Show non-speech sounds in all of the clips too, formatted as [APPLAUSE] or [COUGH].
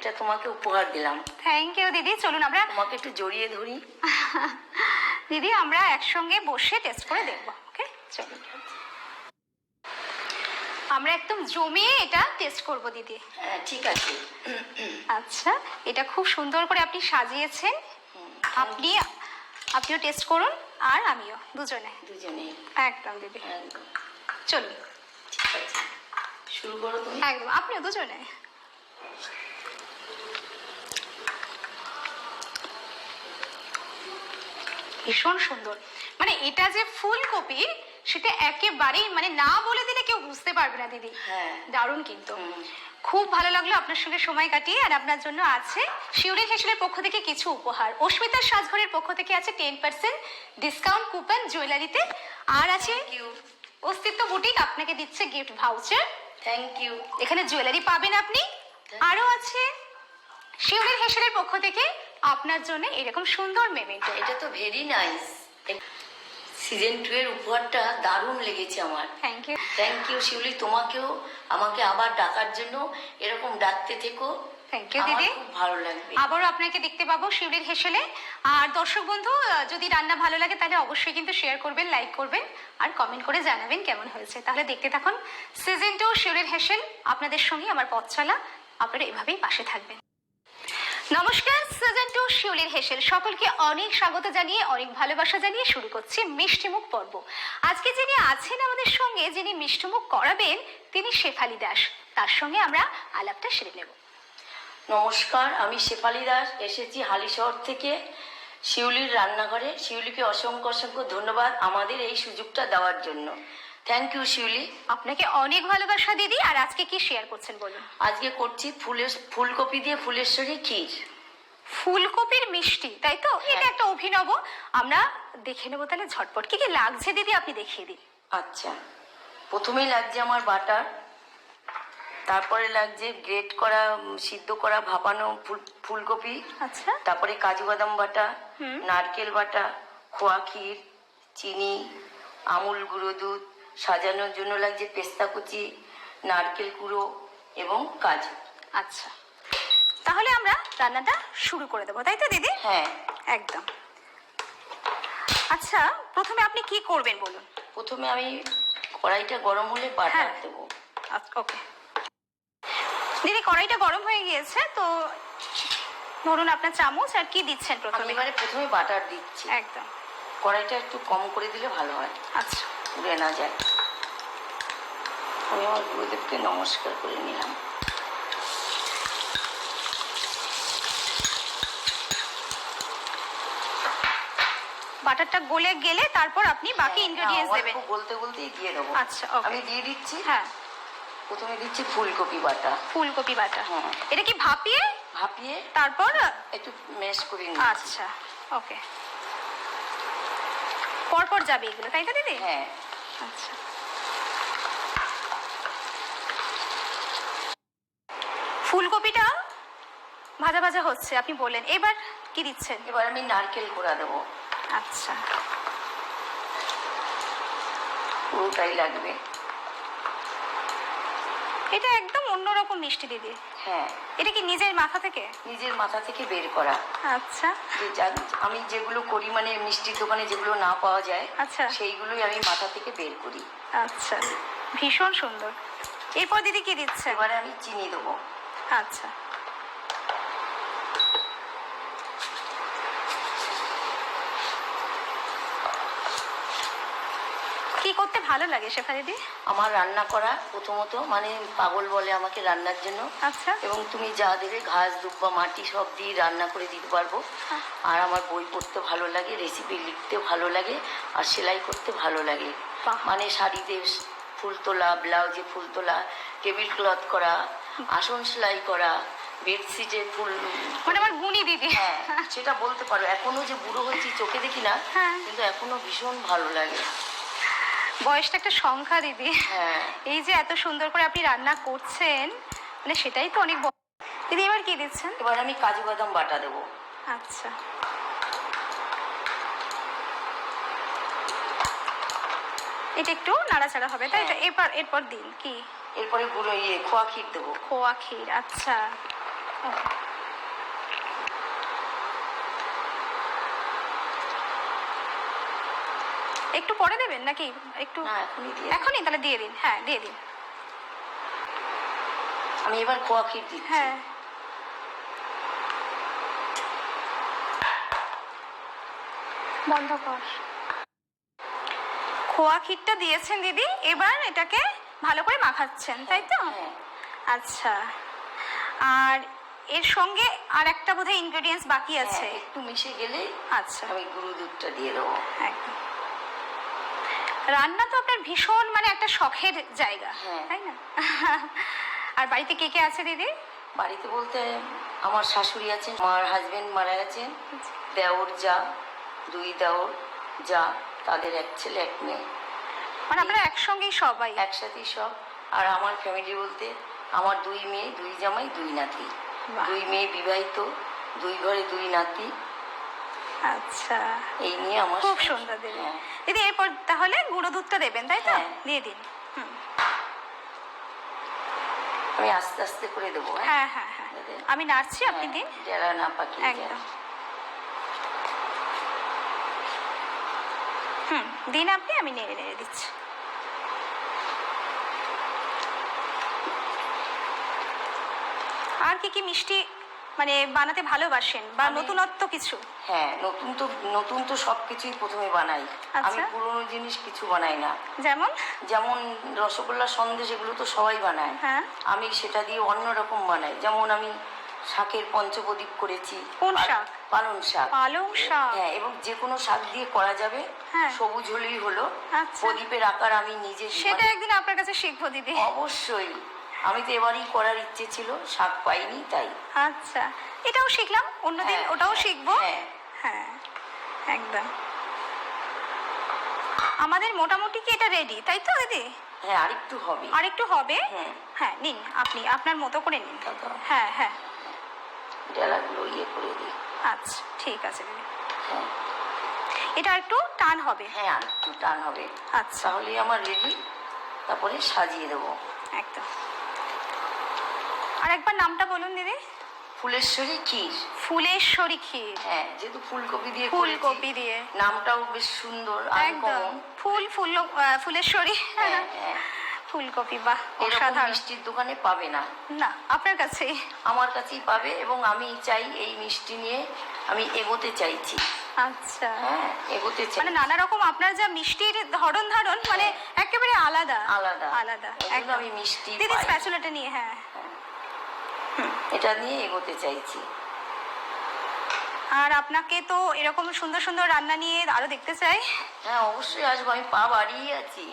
এটা তোমাকে উপহার দিলাম। থ্যাংক ইউ দিদি। চলুন আমরা তোমাকে একটু জড়িয়ে ধরি। দিদি আমরা একসঙ্গে বসে টেস্ট করে দেখব ওকে চলুন। আমরা একদম জমিয়ে এটা টেস্ট করব দিদি। হ্যাঁ ঠিক আছে। আচ্ছা এটা খুব সুন্দর করে আপনি সাজিয়েছেন। আপনি আপনিও টেস্ট করুন আর আমিও দুজনে। দুজনে। একদম দিদি। চলুন। ঠিক আছে। শুরু করো তুমি। একদম আপনিও দুজনে। ভীষণ সুন্দর। মানে এটা যে ফুলকপি সেটা একেবারেই মানে না বলে দিলে কেউ বুঝতে পারবে না দিদি। হ্যাঁ। দারুণ কিন্তু। খুব ভালো লাগল আপনার সঙ্গে সময় কাটিয়ে আর আপনার জন্য আছে শিউরি হেসেলের পক্ষ থেকে কিছু উপহার। অস্মিতার সাজঘরের পক্ষ থেকে আছে টেন পার্সেন্ট ডিসকাউন্ট কুপন জুয়েলারিতে আর আছে অস্তিত্ব বুটিক আপনাকে দিচ্ছে গিফট ভাউচার থ্যাংক ইউ এখানে জুয়েলারি পাবেন আপনি। আরও আছে শিউরির হেসেলের পক্ষ থেকে আপনার জন্য এরকম সুন্দর মেমেন্টো এটা তো ভেরি নাইস সিজন টু এর উপহারটা দারুণ লেগেছে আমার। Thank you thank you Shiuli. তোমাকেও আমাকে আবার ডাকার জন্য এরকম ডাকতে থেকো। থ্যাংক ইউ দিদি। ভালো লাগবে। আবারও আপনাকে দেখতে পাবো শিউরির হেসেলে। আর দর্শক বন্ধু যদি রান্না ভালো লাগে তাহলে অবশ্যই কিন্তু শেয়ার করবেন লাইক করবেন আর কমেন্ট করে জানাবেন কেমন হয়েছে। তাহলে দেখতে থাকুন। সিজন টু শিউরির হেসেল। আপনাদের সঙ্গে আমার পথ চলা আপনারা এভাবেই পাশে থাকবেন। নমস্কার সিজন টু শিউলির হেসেল। সকলকে অনেক স্বাগত জানিয়ে, অনেক ভালোবাসা জানিয়ে শুরু করছি মিষ্টিমুখ পর্ব। আজকে যিনি আছেন আমাদের সঙ্গে, যিনি মিষ্টিমুখ করাবেন, তিনি শেফালি দাস। তার সঙ্গে আমরা আলাপটা সেরে নেব। নমস্কার, আমি শেফালি দাস, এসেছি হালিশহর থেকে শিউলির রান্নাঘরে। শিউলিকে অসংখ্য অসংখ্য ধন্যবাদ আমাদের এই সুযোগটা দেওয়ার জন্য। থ্যাংক ইউ শিউলি আপনাকে অনেক ভালোবাসা দিদি আর আজকে কি শেয়ার করছেন বলুন? আজকে করছি ফুলের ফুলকপি দিয়ে ফুলেশ্বরী ক্ষীর। ফুলকপির মিষ্টি তাই তো? এটা হ্যাঁ। একটা অভিনব। আমরা দেখে নেব তাহলে ঝটপট। কি কি লাগছে দিদি? আপনি দেখিয়ে দিন। আচ্ছা। প্রথমেই লাগছে আমার বাটার তারপরে লাগছে গ্রেট করা সিদ্ধ করা ভাপানো ফুল ফুলকপি আচ্ছা। তারপরে কাজু বাদাম বাটা নারকেল বাটা খোয়া ক্ষীর চিনি আমুল গুঁড়ো দুধ সাজানোর জন্য লাগছে পেস্তা কুচি নারকেল কুড়ো এবং কাজু আচ্ছা। তাহলে আমরা রান্নাটা শুরু করে দেবো তাই তো দিদি? হ্যাঁ। একদম। আচ্ছা প্রথমে আপনি কি করবেন বলুন? প্রথমে আমি কড়াইটা গরম হলে বাটার হ্যাঁ। দেবো। ওকে। দিদি কড়াইটা গরম হয়ে গিয়েছে তো ধরুন আপনার চামচ আর কি দিচ্ছেন আমি প্রথমে? এবারে প্রথমে বাটার দিচ্ছি। একদম। কড়াইটা একটু কম করে দিলে ভালো হয়। আচ্ছা। পুড়ে না যায় আমি আমার গুরুদেবকে নমস্কার করে নিলাম। বাটারটা গলে গেলে তারপর আপনি বাকি ইনগ্রেডিয়েন্টস দেবেন। বলতে বলতেই দিয়ে দেবো। আচ্ছা. আমি দিয়ে দিচ্ছি। হ্যাঁ। প্রথমে দিচ্ছি ফুলকপি বাটা। ফুলকপি বাটা। হ্যাঁ। এটা কি ভাপিয়ে? ভাপিয়ে তারপর? একটু ম্যাশ করে আচ্ছা ওকে পরপর যাবে এগুলো তাই তো দিদি? হ্যাঁ। আচ্ছা। ফুলকপিটা ভাজা ভাজা হচ্ছে আপনি বললেন এবার কি দিচ্ছেন? এবার আমি নারকেল কোড়া দেবো। আচ্ছা। পুরোটাই লাগবে। এটা একদম অন্যরকম মিষ্টি দিদি। হ্যাঁ। এটা কি নিজের মাথা থেকে? নিজের মাথা থেকে বের করা। আচ্ছা। আমি যেগুলো করি মানে মিষ্টির দোকানে যেগুলো না পাওয়া যায় আচ্ছা। সেইগুলোই আমি মাথা থেকে বের করি। আচ্ছা। ভীষণ সুন্দর। এরপর দিদি কি দিচ্ছে? এবারে আমি চিনি দেবো। আচ্ছা কি করতে ভালো লাগে শেফা দি? আমার রান্না করা প্রথমত মানে পাগল বলে আমাকে রান্নার জন্য। আচ্ছা। এবং তুমি যা দেবে ঘাস দুব্বা মাটি সব দিয়ে রান্না করে দিতে পারব। আর আমার বই পড়তে ভালো লাগে রেসিপি লিখতে ভালো লাগে আর সেলাই করতে ভালো লাগে। মানে শাড়িতে ফুল তোলা ব্লাউজে ফুল তোলা টেবিল ক্লথ করা আসন সেলাই করা বেডশিটে ফুল মানে আমার গুণী দিদি। হ্যাঁ সেটা বলতে পারো। এখনও যে বুড়ো হয়েছি চোখে দেখি না হ্যাঁ। কিন্তু এখনও ভীষণ ভালো লাগে। বয়সটা একটা সংখ্যা দিদি। হ্যাঁ। এই যে এত সুন্দর করে আপনি রান্না করছেন মানে সেটাই তো অনেক বড়। দিদি এবার কি দিচ্ছেন? এবার আমি কাজু বাদাম বাটা দেবো। আচ্ছা। এটা একটু নাড়াচাড়া হবে তাই তো? হ্যাঁ। এরপর এরপর দিন কি? এরপরে গুঁড়ো ইয়ে খোয়া ক্ষীর দেবো। খোয়া ক্ষীর আচ্ছা। একটু পরে দেবেন নাকি? একটু এখনই তাহলে দিয়ে দিন। হ্যাঁ দিয়ে দিন। আমি এবার খোয়া ক্ষীর দিচ্ছি। হ্যাঁ। বন্ধ কর। খোয়া ক্ষীরটা দিয়েছেন দিদি এবার এটাকে ভালো করে মাখাচ্ছেন তাই তো? হ্যাঁ। আচ্ছা। আর এর সঙ্গে আর একটা বোধহয় ইনগ্রেডিয়েন্টস বাকি আছে। হ্যাঁ, একটু মিশে গেলে আচ্ছা। আমি গুঁড়ো দুধটা দিয়ে দেবো। একদম। রান্না তো আপনার ভীষণ মানে একটা শখের জায়গা হ্যাঁ। তাই না? আর বাড়িতে কে কে আছে দিদি? বাড়িতে বলতে আমার শাশুড়ি আছেন আমার হাজবেন্ড মারা গেছেন দেওর যা দুই দেওর যা তাদের এক ছেলে এক মেয়ে। মানে আপনারা একসঙ্গেই সবাই? একসাথেই সব। আর আমার ফ্যামিলি বলতে আমার দুই মেয়ে দুই জামাই দুই নাতি। দুই মেয়ে বিবাহিত দুই ঘরে দুই নাতি। আচ্ছা। এই নিয়ে আমার খুব। সুন্দর দিদি। হ্যাঁ। দিদি এরপর তাহলে গুঁড়ো দুধটা দেবেন তাই তো? হ্যাঁ। দিয়ে দিন। আমি আস্তে আস্তে করে দেবো হ্যাঁ? হ্যাঁ হ্যাঁ আমি নাড়ছি আপনি হ্যাঁ, দিন। যারা না একদম। হুম দিন আপনি আমি নেড়ে নেড়ে দিচ্ছি। আর কি কি মিষ্টি মানে বানাতে ভালোবাসেন বা আমি- নতুনত্ব কিছু? হ্যাঁ নতুন তো নতুন তো সব কিছুই প্রথমে বানাই। আমি আচ্ছা। পুরোনো জিনিস কিছু বানাই না। যেমন? যেমন রসগোল্লা সন্দেশ এগুলো তো সবাই বানায়। হ্যাঁ। আমি সেটা দিয়ে অন্য রকম বানাই। যেমন আমি শাকের পঞ্চপ্রদীপ করেছি। কোন শাক? পালং শাক। পালং শাক। হ্যাঁ এবং যে কোনো শাক দিয়ে করা যাবে। হ্যাঁ। সবুজ হলেই হলো। আচ্ছা। প্রদীপের আকার আমি নিজে সেটা একদিন আপনার কাছে শিখব দিদি। অবশ্যই। আমি তো এবারই করার ইচ্ছে ছিল শাক পাইনি তাই। আচ্ছা এটাও শিখলাম অন্যদিন হ্যাঁ, ওটাও হ্যাঁ, শিখব। হ্যাঁ। হ্যাঁ একদম। আমাদের মোটামুটি কি এটা রেডি তাই তো দিদি? হ্যাঁ আরেকটু হবে। আর একটু হবে? হ্যাঁ। নিন আপনি আপনার মতো করে নিন। হ্যাঁ হ্যাঁ। ডেলাগুলো ইয়ে করে দিই। আচ্ছা ঠিক আছে দিদি। এটা একটু টান হবে। হ্যাঁ আরেকটু টান হবে। আচ্ছা। তাহলে আমার রেডি তারপরে সাজিয়ে দেবো। একদম। আর একবার নামটা বলুন দিদি। ফুলেশ্বরী ক্ষীর। ফুলেশ্বরী ক্ষীর। হ্যাঁ যেহেতু ফুলকপি দিয়ে ফুলকপি দিয়ে। নামটাও বেশ সুন্দর একদম। ফুল ফুল ফুলেশ্বরী। হ্যাঁ হ্যাঁ। ফুলকপি বাহ এরকম অসাধারণ। মিষ্টির দোকানে পাবে না। না আপনার কাছেই। আমার কাছেই পাবে এবং আমি চাই এই মিষ্টি নিয়ে আমি এগোতে চাইছি। আচ্ছা। হ্যাঁ এগোতে চাই। মানে নানা রকম আপনার যা মিষ্টির ধরন ধারণ মানে একেবারে আলাদা। আলাদা। আলাদা একদম। আমি মিষ্টি দিদি। স্প্যাচুলাটা নিয়ে হ্যাঁ। এটা নিয়ে এগোতে চাইছি। আর আপনাকে তো এরকম সুন্দর সুন্দর রান্না নিয়ে আরও দেখতে চাই। হ্যাঁ অবশ্যই আসব আমি পা বাড়িয়ে আছি।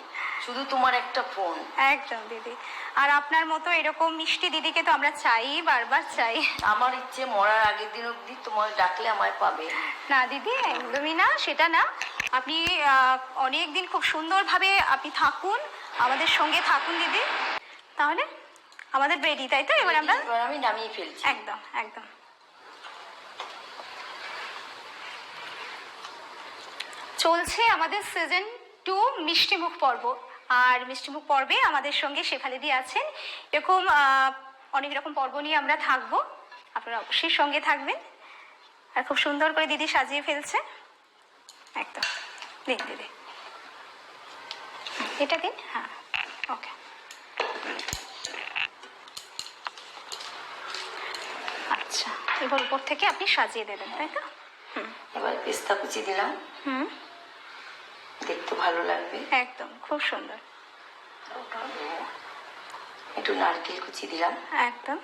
শুধু তোমার একটা ফোন। একদম দিদি। আর আপনার মতো এরকম মিষ্টি দিদিকে তো আমরা চাই বারবার চাই। আমার ইচ্ছে মরার আগের দিন অবধি তোমার ডাকলে আমায় পাবে। না দিদি একদমই না সেটা না। আপনি অনেক দিন খুব সুন্দরভাবে আপনি থাকুন আমাদের সঙ্গে থাকুন দিদি। তাহলে? আমাদের রেডি তাই তো? এবার আমরা আমি নামিয়ে ফেলছি। একদম একদম। চলছে আমাদের সিজন টু মিষ্টিমুখ পর্ব। আর মিষ্টিমুখ পর্বে আমাদের সঙ্গে শেফালিদি আছেন। এরকম অনেক রকম পর্ব নিয়ে আমরা থাকব। আপনারা অবশ্যই সঙ্গে থাকবেন। আর খুব সুন্দর করে দিদি সাজিয়ে ফেলছে। একদম। দিন দিদি। এটা দিন? হ্যাঁ ওকে আচ্ছা এবার উপর থেকে আপনি সাজিয়ে দেবেন তাই তো? হুম। এবার পেস্তা কুচি দিলাম। হুম। দেখতে ভালো লাগবে। একদম খুব সুন্দর। একটু নারকেল কুচি দিলাম। একদম।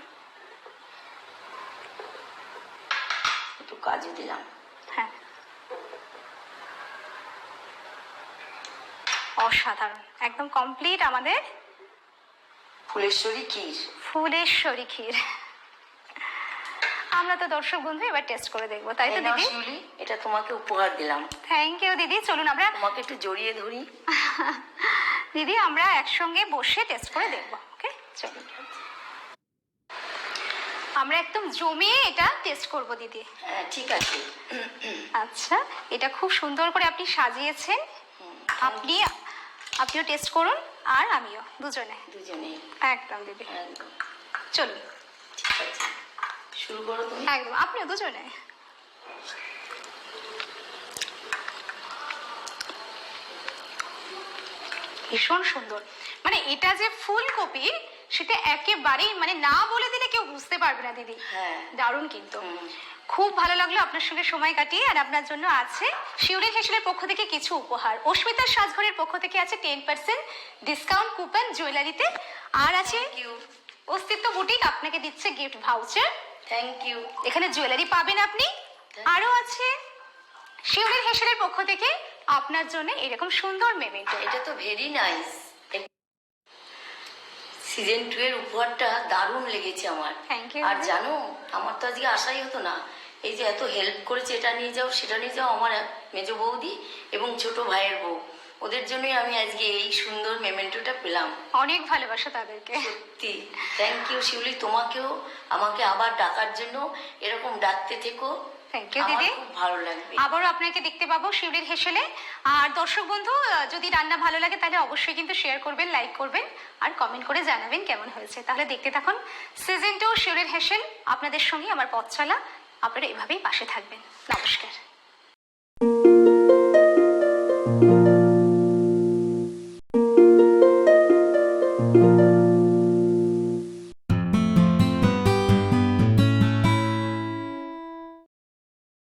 একটু কাজু দিলাম। হ্যাঁ। অসাধারণ একদম কমপ্লিট আমাদের ফুলেশ্বরী ক্ষীর। ফুলেশ্বরী ক্ষীর। আমরা তো দর্শক বন্ধু এবার টেস্ট করে দেখব তাই তো দিদি? এটা তোমাকে উপহার দিলাম। থ্যাংক ইউ দিদি। চলুন আমরা তোমাকে একটু জড়িয়ে ধরি। [LAUGHS] দিদি আমরা একসঙ্গে বসে টেস্ট করে দেখব ওকে চলুন। আমরা একদম জমিয়ে এটা টেস্ট করব দিদি। হ্যাঁ ঠিক আছে। আচ্ছা এটা খুব সুন্দর করে আপনি সাজিয়েছেন। আপনি আপনিও টেস্ট করুন আর আমিও দুজনে। দুজনে। একদম দিদি। চলুন। ঠিক আছে। শুরু করো তুমি। একদম আপনিও দুজনে। ভীষণ সুন্দর। মানে এটা যে ফুলকপি সেটা একেবারেই মানে না বলে দিলে কেউ বুঝতে পারবে না দিদি। হ্যাঁ। দারুণ কিন্তু। খুব ভালো লাগল আপনার সঙ্গে সময় কাটিয়ে আর আপনার জন্য আছে শিউরি হেসেলের পক্ষ থেকে কিছু উপহার। অস্মিতার সাজঘরের পক্ষ থেকে আছে টেন পার্সেন্ট ডিসকাউন্ট কুপন জুয়েলারিতে আর আছে অস্তিত্ব বুটিক আপনাকে দিচ্ছে গিফট ভাউচার থ্যাংক ইউ এখানে জুয়েলারি পাবেন আপনি। আরও আছে। শিউরির হেসেলের পক্ষ থেকে আপনার জন্য এরকম সুন্দর মেমেন্টো এটা তো ভেরি নাইস সিজন টু এর উপহারটা দারুণ লেগেছে আমার। আর জানো আমার তো আজকে আশাই হতো না। এই যে এত হেল্প করেছে এটা নিয়ে যাও সেটা নিয়ে যাও আমার মেজ বৌদি এবং ছোট ভাইয়ের বউ। ওদের জন্যই আমি আজকে এই সুন্দর মেমেন্টোটা পেলাম। অনেক ভালোবাসা তাদেরকে। সত্যি। Thank you Shiuli. তোমাকেও আমাকে আবার ডাকার জন্য এরকম ডাকতে থেকো। থ্যাংক ইউ দিদি। ভালো লাগবে। আবারও আপনাকে দেখতে পাবো শিউরির হেসেলে। আর দর্শক বন্ধু যদি রান্না ভালো লাগে তাহলে অবশ্যই কিন্তু শেয়ার করবেন লাইক করবেন আর কমেন্ট করে জানাবেন কেমন হয়েছে। তাহলে দেখতে থাকুন সিজন টু শিউরির হেসেল। আপনাদের সঙ্গে আমার পথ চলা। আপনারা এভাবেই পাশে থাকবেন। নমস্কার।